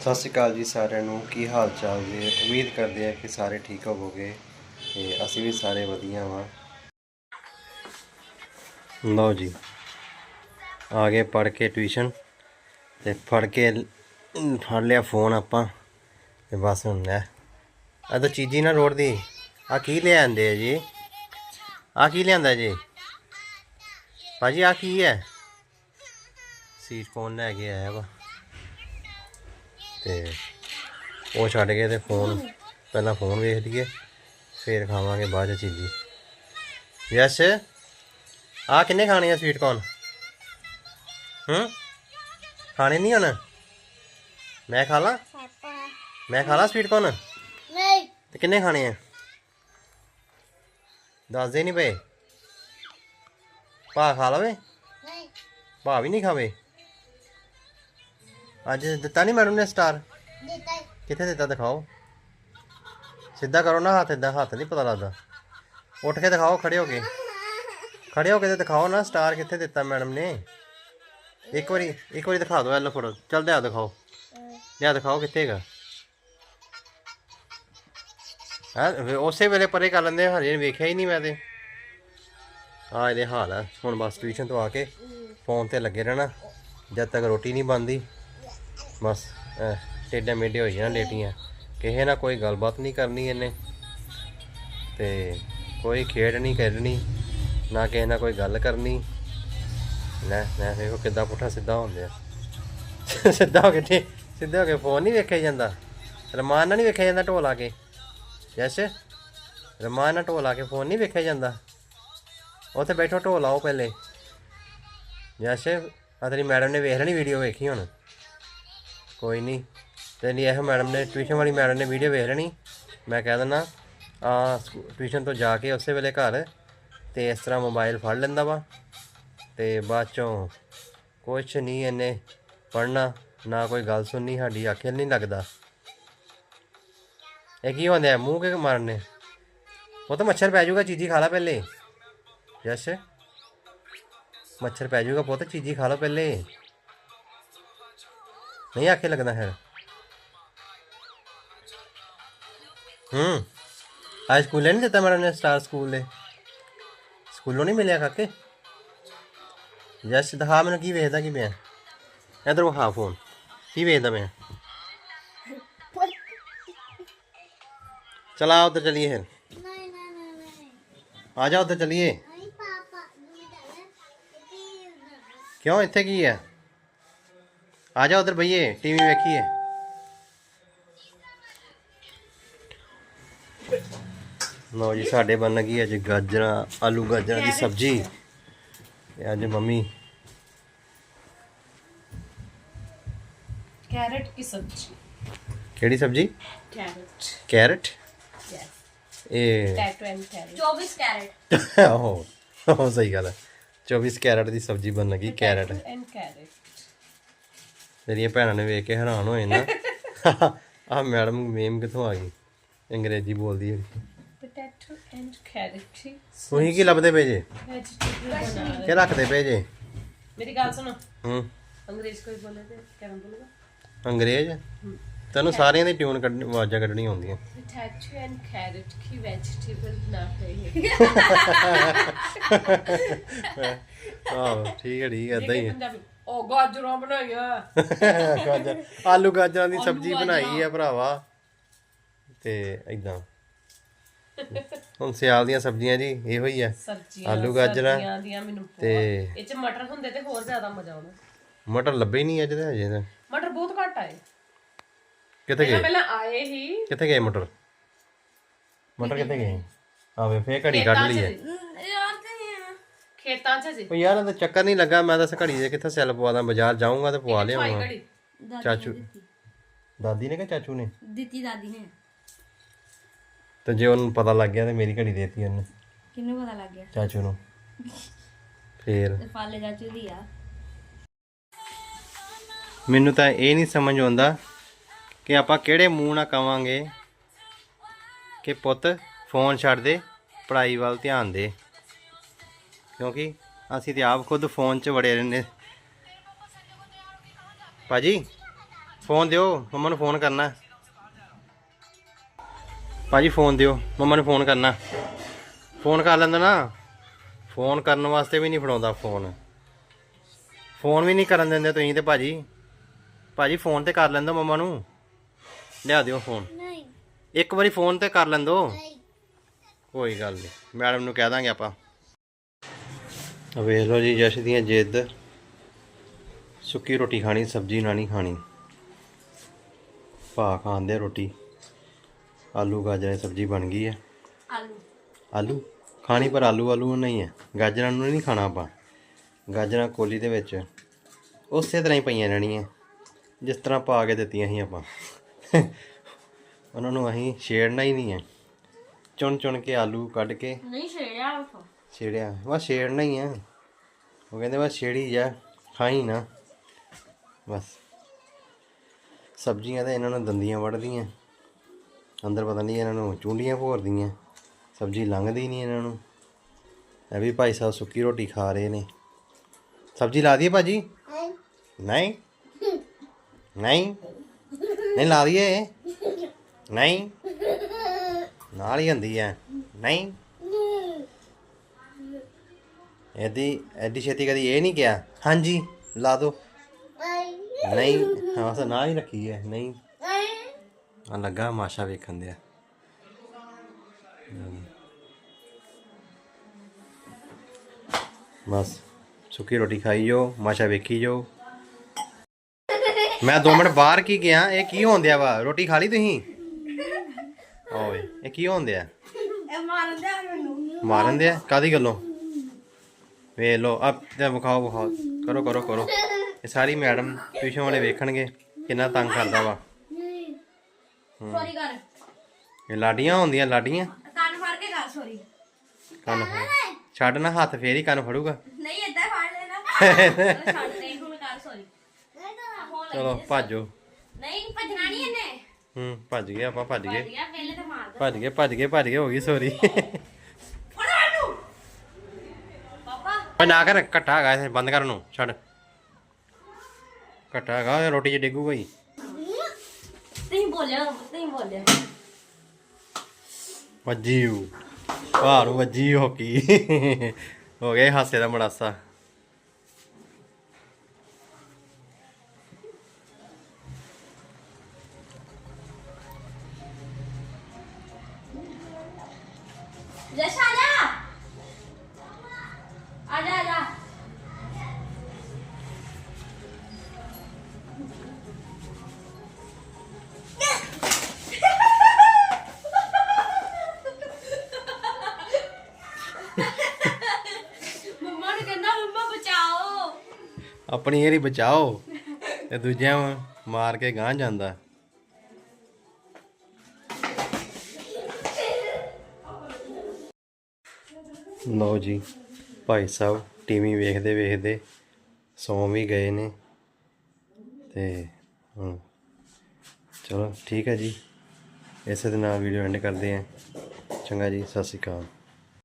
ਸਤਿ ਸ਼੍ਰੀ ਅਕਾਲ ਜੀ ਸਾਰਿਆਂ ਨੂੰ। ਕੀ ਹਾਲ ਚਾਲ ਜੀ? ਉਮੀਦ ਕਰਦੇ ਆ ਕਿ ਸਾਰੇ ਠੀਕ ਹੋਵੋਗੇ ਤੇ ਅਸੀਂ ਵੀ ਸਾਰੇ ਵਧੀਆ ਵਾਂ। ਲਓ ਜੀ, ਆ ਗਏ ਪੜ ਕੇ ਟਿਊਸ਼ਨ ਤੇ ਫੜ ਕੇ, ਫੜ ਲਿਆ ਫੋਨ ਆਪਾਂ ਤੇ ਬਸ ਹੁਣ ਲੈ। ਆ ਤਾਂ ਚੀਜ਼ੀ ਨਾ ਰੋੜ ਦੀ। ਆ ਕੀ ਲਿਆਂਦੇ ਆ ਜੀ? ਆ ਕੀ ਲਿਆਂਦਾ ਜੀ? ਭਾਜੀ ਆ ਕੀ ਹੈ? ਸੀਟ ਫੋਨ ਲੈ ਕੇ ਆਇਆ ਵਾ? ਤੇ ਉਹ ਛੱਡ ਕੇ ਤੇ ਫੋਨ ਪਹਿਲਾਂ ਫੋਨ ਵੇਖ ਲਈਏ ਫੇਰ ਖਾਵਾਂਗੇ ਬਾਅਦ ਚ ਚੀਜ਼ੀ। ਯਸ ਆ ਕਿੰਨੇ ਖਾਣੇ ਆ ਸਵੀਟ ਕੌਰਨ ਹੂੰ? ਖਾਣੇ ਨਹੀਂ ਹੁਣ? ਮੈਂ ਖਾ ਲਾਂ? ਮੈਂ ਖਾ ਲਾਂ ਸਵੀਟ ਕੌਰਨ ਨਹੀਂ। ਤੇ ਕਿੰਨੇ ਖਾਣੇ ਆ? ਦੱਸਦੇ ਨਹੀਂ ਪਏ। ਭਾ ਖਾ ਲਵੇ? ਨਹੀਂ। ਭਾ ਵੀ ਨਹੀਂ ਖਾਵੇ? ਅੱਜ ਦਿੱਤਾ ਨਹੀਂ ਮੈਡਮ ਨੇ ਸਟਾਰ? ਦਿੱਤਾ ਕਿੱਥੇ ਦਿੱਤਾ ਦਿਖਾਓ। ਸਿੱਧਾ ਕਰੋ ਨਾ ਹੱਥ ਇਦਾਂ ਹੱਥ ਨਹੀਂ ਪਤਾ ਲੱਗਦਾ। ਉੱਠ ਕੇ ਦਿਖਾਓ ਖੜੇ ਹੋ ਕੇ। ਖੜੇ ਹੋ ਕੇ ਤੇ ਦਿਖਾਓ ਨਾ ਸਟਾਰ ਕਿੱਥੇ ਦਿੱਤਾ ਮੈਡਮ ਨੇ। ਇੱਕ ਵਾਰੀ ਇੱਕ ਵਾਰੀ ਦਿਖਾ ਦਿਓ ਐਲੋ ਫੋਟੋ ਚੱਲ ਦਿਆ ਦਿਖਾਓ। ਲਿਆ ਦਿਖਾਓ ਕਿੱਥੇ ਹੈਗਾ। ਹਾਂ ਉਸੇ ਵੇਲੇ ਪਰੇ ਕਰ ਲੈਂਦੇ ਆ, ਹਜੇ ਵੇਖਿਆ ਹੀ ਨਹੀਂ ਮੈਂ ਤੇ। ਆ ਇਹਦੇ ਹਾਲ ਆ। ਹੁਣ ਬਸ ਟਿਊਸ਼ਨ ਤੋਂ ਆ ਕੇ ਫੋਨ ਤੇ ਲੱਗੇ ਰਹਿਣਾ। ਜਦ ਤੱਕ ਰੋਟੀ ਨਹੀਂ ਬਣਦੀ। ਬਸ, ਐ ਟੇਡਾ ਮੇਡੇ ਹੋਈ ਜਾਣਾ ਲੇਟੀਆਂ। ਕਿਸੇ ਨਾਲ ਕੋਈ ਗੱਲਬਾਤ ਨਹੀਂ ਕਰਨੀ ਇਹਨੇ। ਤੇ ਕੋਈ ਖੇਡ ਨਹੀਂ ਖੇਡਣੀ, ਨਾ ਕਿਸੇ ਨਾਲ ਕੋਈ ਗੱਲ ਕਰਨੀ। ਲੈ ਲੈ, ਵੇਖੋ ਕਿੱਦਾਂ ਪੁੱਠਾ ਸਿੱਧਾ ਹੁੰਦੇ ਆ ਸਿੱਧਾ ਹੋ ਕੇ ਤੇ- ਸਿੱਧਾ ਹੋ ਕੇ ਫੋਨ ਨਹੀਂ ਵੇਖਿਆ ਜਾਂਦਾ। ਰਮਾਨ ਨਾਲ ਨਹੀਂ ਵੇਖਿਆ ਜਾਂਦਾ ਢੋਲ ਆ ਕੇ। ਯਸ, ਰਮਾਨ ਨਾਲ ਢੋਲ ਆ ਕੇ ਫੋਨ ਨਹੀਂ ਵੇਖਿਆ ਜਾਂਦਾ। ਉੱਥੇ ਬੈਠੋ, ਢੋਲ ਆਓ ਪਹਿਲੇ। ਯਸ ਆ ਤੇਰੀ ਮੈਡਮ ਨੇ ਵੇਖ ਲੈਣੀ ਵੀਡੀਓ ਵੇਖੀ ਹੁਣ। ਕੋਈ ਨਹੀਂ ਤੇ ਨਹੀਂ ਇਹ ਮੈਡਮ ਨੇ, ਟਿਊਸ਼ਨ ਵਾਲੀ ਮੈਡਮ ਨੇ ਵੀਡੀਓ ਵੇਖ ਲੈਣੀ। ਮੈਂ ਕਹਿ ਦਿੰਦਾ ਆ ਟਿਊਸ਼ਨ ਤੋਂ ਜਾ ਕੇ ਉਸੇ ਵੇਲੇ ਘਰ ਤੇ ਇਸ ਤਰ੍ਹਾਂ ਮੋਬਾਈਲ ਫੜ ਲੈਂਦਾ ਵਾ। ਤੇ ਬਾਅਦ ਚੋਂ ਕੁਛ ਨਹੀਂ ਇਹਨੇ ਪੜਨਾ ਨਾ ਕੋਈ ਗੱਲ ਸੁਣਨੀ, ਸਾਡੀ ਆਖੇ ਨਹੀਂ ਲੱਗਦਾ। ਇਹ ਕੀ ਹੁੰਦਾ ਹੈ ਮੂੰਹ ਕੇ ਮਾਰਨੇ? ਉਹ ਤਾਂ ਮੱਛਰ ਪੈ ਜਾਊਗਾ, ਚੀਜ਼ੀ ਖਾ ਲਾ ਪਹਿਲੇ। ਯਸ਼। ਮੱਛਰ ਪੈ ਜਾਊਗਾ, ਪੁੱਤ, ਚੀਜ਼ੀ ਖਾ ਲਓ ਪਹਿਲੇ। ਨਹੀਂ ਆਖੇ ਲੱਗਦਾ ਹੈ। ਹੂੰ। ਅੱਜ ਸਕੂਲੇ ਨਹੀਂ ਦਿੱਤਾ ਮੈਡਮ ਨੇ ਸਟਾਰ ਸਕੂਲ ਦੇ। ਸਕੂਲੋਂ ਨਹੀਂ ਮਿਲਿਆ ਕਾਕੇ। ਜਸ ਦਿਖਾ ਮੈਨੂੰ ਕੀ ਵੇਖਦਾ ਕੀ ਪਿਆ। ਇਧਰ ਵਿਖਾ ਫੋਨ। ਕੀ ਵੇਖਦਾ ਮੈਂ ਚਲਾ ਉਧਰ ਚਲੀਏ ਫਿਰ। ਨਹੀਂ ਨਹੀਂ ਨਹੀਂ ਆ ਜਾ ਉਧਰ ਚਲੀਏ। ਕਿਉਂ ਇੱਥੇ ਕੀ ਹੈ? ਆ ਜਾ ਉਧਰ ਬਈਏ ਟੀਵੀ ਵੇਖੀਏ। ਲੋ ਜੀ ਸਾਡੇ ਬਣ ਲੱਗੀ ਅੱਜ ਗਾਜਰਾਂ ਆਲੂ ਗਾਜਰਾਂ ਦੀ ਸਬਜ਼ੀ ਤੇ ਅੱਜ ਮੰਮੀ ਕੈਰਟ ਦੀ ਸਬਜ਼ੀ। ਕਿਹੜੀ ਸਬਜ਼ੀ? ਕੈਰਟ। ਕੈਰਟ? ਇਹ ਕੈਰਟ। 24 ਕੈਰਟ। ਓਹ ਉਹ ਸਹੀ ਗੱਲ ਹੈ 24 ਕੈਰਟ ਦੀ ਸਬਜ਼ੀ ਬਣ ਲੱਗੀ ਕੈਰਟ। And carat. ਤੇਰੀਆਂ ਭੈਣਾਂ ਨੇ ਵੇਖ ਕੇ ਹੈਰਾਨ ਹੋਏ ਨਾ ਆ ਮੈਡਮ ਮੇਮ ਕਿੱਥੋਂ ਆ ਗਈ? ਅੰਗਰੇਜ਼ੀ ਬੋਲਦੀ ਹੈ ਪੋਟੈਟੋ ਕੀ ਲੱਭਦੇ ਪਏ ਜੇ? ਵੈਜੀਟੇਬਲ ਰੱਖਦੇ ਪਏ ਜੇ? ਮੇਰੀ ਗੱਲ ਸੁਣੋ। ਹੂੰ। ਅੰਗਰੇਜ਼ ਕੋਈ ਬੋਲੇ ਤੇ ਕਿਵੇਂ ਬੋਲੂਗਾ? ਅੰਗਰੇਜ਼? ਤੈਨੂੰ ਸਾਰਿਆਂ ਦੀ ਟਿਊਨ ਕੱਢਣੀ ਆਵਾਜ਼ਾਂ ਕੱਢਣੀ ਆਉਂਦੀਆਂ। ਹੈ ਠੀਕ ਹੈ ਠੀਕ ਹੈ ਇਦਾਂ ਹੀ ਉਹ ਗਾਜਰਾਂ ਬਣਾਈਆਂ। ਗਾਜਰ। ਆਲੂ ਗਾਜਰਾਂ ਦੀ ਸਬਜ਼ੀ ਬਣਾਈ ਆ ਭਰਾਵਾ। ਤੇ ਇਦਾਂ ਹੁਣ ਸਿਆਲ ਦੀਆਂ ਸਬਜ਼ੀਆਂ ਜੀ ਇਹੋ ਹੀ ਆ। ਆਲੂ ਗਾਜਰਾਂ ਦੀਆਂ ਮੈਨੂੰ ਤੇ ਇਹ ਚ ਮਟਰ ਹੁੰਦੇ ਤੇ ਹੋਰ ਜ਼ਿਆਦਾ ਮਜ਼ਾ ਆਉਣਾ ਮਟਰ ਲੱਭੇ ਹੀ ਨਹੀਂ ਅੱਜ ਤੇ ਹਜੇ ਤਾਂ। ਮਟਰ ਬਹੁਤ ਘੱਟ ਆਏ। ਕਿੱਥੇ ਗਏ? ਪਹਿਲਾਂ ਆਏ ਹੀ। ਕਿੱਥੇ ਗਏ ਮਟਰ? ਮਟਰ ਕਿੱਥੇ ਗਏ? ਆਵੇ ਫੇਰ ਘੜੀ ਕੱਢ ਲਈ ਖੇਤਾਂ 'ਚ ਜੀ ਉਹ ਯਾਰ ਇਹਦਾ ਚੱਕਰ ਨਹੀਂ ਲੱਗਾ ਮੈਂ ਤਾਂ ਘੜੀ ਦੇ ਕਿੱਥੇ ਸੈੱਲ ਪਵਾ ਦਾਂ ਬਾਜ਼ਾਰ ਜਾਊਂਗਾ ਤੇ ਪਵਾ ਭਾਈ ਲਿਆਉਂਗਾ ਘੜੀ। ਚਾਚੂ। ਦਾਦੀ ਨੇ ਕਿ ਚਾਚੂ ਨੇ? ਦਿੱਤੀ ਦਾਦੀ ਨੇ। ਤੇ ਜੇ ਉਹਨੂੰ ਪਤਾ ਲੱਗ ਗਿਆ ਤੇ ਮੇਰੀ ਘੜੀ ਦੇਤੀ ਉਹਨੇ। ਕਿੰਨੂੰ ਪਤਾ ਲੱਗ ਗਿਆ? ਚਾਚੂ ਨੂੰ। ਫੇਰ। ਤੇ ਫਾਲੇ ਚਾਚੂ ਦੀ ਆ। ਮੈਨੂੰ ਤਾਂ ਇਹ ਨਹੀਂ ਸਮਝ ਆਉਂਦਾ ਕਿ ਆਪਾਂ ਕਿਹੜੇ ਮੂੰਹ ਨਾਲ ਕਵਾਂਗੇ ਕਿ ਪੁੱਤ ਫੋਨ ਛੱਡ ਦੇ ਪੜ੍ਹਾਈ ਵੱਲ ਧਿਆਨ ਦੇ। ਕਿਉਂਕਿ ਅਸੀਂ ਤੇ ਆਪ ਖੁਦ ਫੋਨ 'ਚ ਵੜੇ ਰਹਿੰਦੇ। ਭਾਜੀ ਫੋਨ ਦਿਓ ਮੰਮਾ ਨੂੰ ਫੋਨ ਕਰਨਾ। ਭਾਜੀ ਫੋਨ ਦਿਓ ਮੰਮਾ ਨੂੰ ਫੋਨ ਕਰਨਾ। ਫੋਨ ਕਰ ਲੈਂਦਾ ਨਾ। ਫੋਨ ਕਰਨ ਵਾਸਤੇ ਵੀ ਨਹੀਂ ਫੜਾਉਂਦਾ ਫੋਨ। ਫੋਨ ਵੀ ਨਹੀਂ ਕਰਨ ਦਿੰਦੇ ਤੁਸੀਂ ਤੇ ਭਾਜੀ। ਭਾਜੀ ਫੋਨ ਤੇ ਕਰ ਲੈਂਦੋ ਮੰਮਾ ਨੂੰ। ਲਿਆ ਦਿਓ ਫੋਨ। ਨਹੀਂ। ਇੱਕ ਵਾਰੀ ਫੋਨ ਤੇ ਕਰ ਲੈਂਦੋ। ਕੋਈ ਗੱਲ ਨਹੀਂ। ਮੈਡਮ ਨੂੰ ਕਹਿ ਦਾਂਗੇ ਆਪਾਂ। ਵੇਖ ਲਓ ਜੀ ਜਸ਼ ਦੀਆਂ ਜਿੱਦ। ਸੁੱਕੀ ਰੋਟੀ ਖਾਣੀ ਸਬਜ਼ੀ ਨਾ ਨਹੀਂ ਖਾਣੀ। ਭਾ ਖਾਂਦੇ ਰੋਟੀ। ਆਲੂ ਗਾਜਰਾਂ ਦੀ ਸਬਜ਼ੀ ਬਣ ਗਈ ਹੈ। ਆਲੂ। ਆਲੂ? ਖਾਣੀ ਪਰ ਆਲੂ ਆਲੂ ਨਹੀਂ ਹੈ। ਗਾਜਰਾਂ ਨੂੰ ਨਹੀਂ ਖਾਣਾ ਆਪਾਂ। ਗਾਜਰਾਂ ਕੋਲੀ ਦੇ ਵਿੱਚ। ਉਸੇ ਤਰ੍ਹਾਂ ਹੀ ਪਈਆਂ ਰਹਿਣੀਆਂ। ਜਿਸ ਤਰ੍ਹਾਂ ਪਾ ਕੇ ਦਿੱਤੀਆਂ ਸੀ ਆਪਾਂ। ਉਹਨਾਂ ਨੂੰ ਅਸੀਂ ਛੇੜਨਾ ਹੀ ਨਹੀਂ ਹੈ। ਚੁਣ ਚੁਣ ਕੇ ਆਲੂ ਕੱਢ ਕੇ। ਨਹੀਂ ਛੇੜਿਆ ਉਠੋ ਛੇੜਿਆ। ਬਸ ਛੇੜਨਾ ਹੀ ਆ। ਉਹ ਕਹਿੰਦੇ ਬਸ ਛੇੜੀ ਜਾ, ਖਾਈ ਨਾ। ਬਸ। ਸਬਜ਼ੀਆਂ ਤਾਂ ਇਹਨਾਂ ਨੂੰ ਦੰਦੀਆਂ ਵੜਦੀਆਂ ਅੰਦਰ ਪਤਾ ਨਹੀਂ ਇਹਨਾਂ ਨੂੰ ਚੁੰਡੀਆਂ ਭੋਰਦੀਆਂ। ਸਬਜ਼ੀ ਲੰਘਦੀ ਨਹੀਂ ਇਹਨਾਂ ਨੂੰ। ਇਹ ਵੀ ਭਾਈ ਸਾਹਿਬ ਸੁੱਕੀ ਰੋਟੀ ਖਾ ਰਹੇ ਨੇ। ਸਬਜ਼ੀ ਲਾ ਦਈਏ ਭਾਜੀ? ਨਹੀਂ। ਨਹੀਂ। ਨਹੀਂ ਲਾ ਦਈਏ। ਨਹੀਂ। ਨਾਲ ਹੀ ਹੁੰਦੀ ਹੈ। ਨਹੀਂ। ਇਹਦੀ ਐਡੀ ਛੇਤੀ ਕਦੀ ਇਹ ਨਹੀਂ ਕਿਹਾ? ਹਾਂਜੀ ਲਾ ਦੋ। ਨਹੀਂ ਹਾਂ ਸਾ ਨਾ ਹੀ ਰੱਖੀ ਹੈ ਨਹੀਂ। ਆ ਲੱਗਾ ਮਾਸ਼ਾ ਵੇਖਣ ਦਿਆ। ਬਸ ਸੁੱਕੀ ਰੋਟੀ ਖਾਈ ਜੋ ਮਾਸ਼ਾ ਵੇਖੀ ਜੋ ਮੈਂ 2 ਮਿੰਟ ਬਾਹਰ ਕੀ ਗਿਆ ਇਹ ਕੀ ਹੋਣ ਦਿਆ ਵਾ? ਰੋਟੀ ਖਾ ਲਈ ਤੁਸੀਂ? ਓਏ ਇਹ ਕੀ ਹੋਣ ਦਿਆ? ਇਹ ਮਾਰਨ ਦੇ ਮੈਨੂੰ। ਮਾਰਨ ਦੇ ਕਾਦੀ ਗੱਲੋਂ? ਵੇ ਲੋ ਅਬ ਤੇ ਵਿਖਾਓ ਵਿਖਾਓ। ਕਰੋ ਕਰੋ ਕਰੋ। ਇਹ ਸਾਰੀ ਮੈਡਮ ਟਿਊਸ਼ਨ ਵਾਲੇ ਵੇਖਣਗੇ ਕਿੰਨਾ ਤੰਗ ਕਰਦਾ ਵਾ। ਸੋਰੀ ਕਰ। ਇਹ ਲਾਡੀਆਂ ਹੁੰਦੀਆਂ ਲਾਡੀਆਂ। ਕੰਨ ਫੜ ਕੇ ਕਰ ਸੋਰੀ। ਕੰਨ ਫੜ। ਛੱਡ ਨਾ ਹੱਥ ਫੇਰ ਹੀ ਕੰਨ ਫੜੂਗਾ। ਨਹੀਂ ਏਦਾਂ ਫੜ ਲੈਣਾ। ਛੱਡ ਨਹੀਂ ਹੁਣ ਕਰ ਸੋਰੀ। ਚਲੋ ਭਾਜੋ। ਨਹੀਂ ਭੱਜਣਾ ਨਹੀਂ ਇਹਨੇ। ਹੂੰ ਭੱਜ ਗਏ ਆਪਾਂ ਭੱਜ ਗਏ। ਭੱਜ ਗਏ ਭੱਜ ਗਏ ਭੱਜ ਗਏ ਹੋ ਗਈ ਸੋਰੀ ਫੜ ਇਹਨੂੰ ਪਾਪਾ ਓਏ ਨਾ ਕਰ ਘੱਟਾ ਹੈਗਾ ਇਹ ਬੰਦ ਕਰ ਉਹਨੂੰ ਛੱਡ। ਘੱਟਾ ਹੈਗਾ ਇਹ ਰੋਟੀ 'ਚ ਡਿੱਗੂਗਾ ਹੀ ਨਹੀਂ ਬੋਲਿਆ ਨਹੀਂ ਬੋਲਿਆ। ਵੱਜੀ ਊ। ਭਾਰ ਨੂੰ ਵੱਜੀ ਹੋਕੀ। ਹੋ ਗਿਆ ਹਾਸੇ ਦਾ ਮੜਾਸਾ। ਜਸ਼ ਜਾ। ਆਪਣੀ ਇਹਦੀ ਬਚਾਓ ਤੇ ਦੂਜਿਆਂ ਮਾਰ ਕੇ ਗਾਂ ਜਾਂਦਾ। ਲਓ ਜੀ, ਭਾਈ ਸਾਹਿਬ ਟੀਵੀ ਵੇਖਦੇ ਵੇਖਦੇ ਸੌਂ ਵੀ ਗਏ ਨੇ ਤੇ ਹੁਣ ਚਲੋ ਠੀਕ ਹੈ ਜੀ, ਇਸੇ ਦੇ ਨਾਲ ਵੀਡੀਓ ਐਂਡ ਕਰਦੇ ਆਂ ਚੰਗਾ ਜੀ, ਸਤਿ ਸ਼੍ਰੀ ਅਕਾਲ।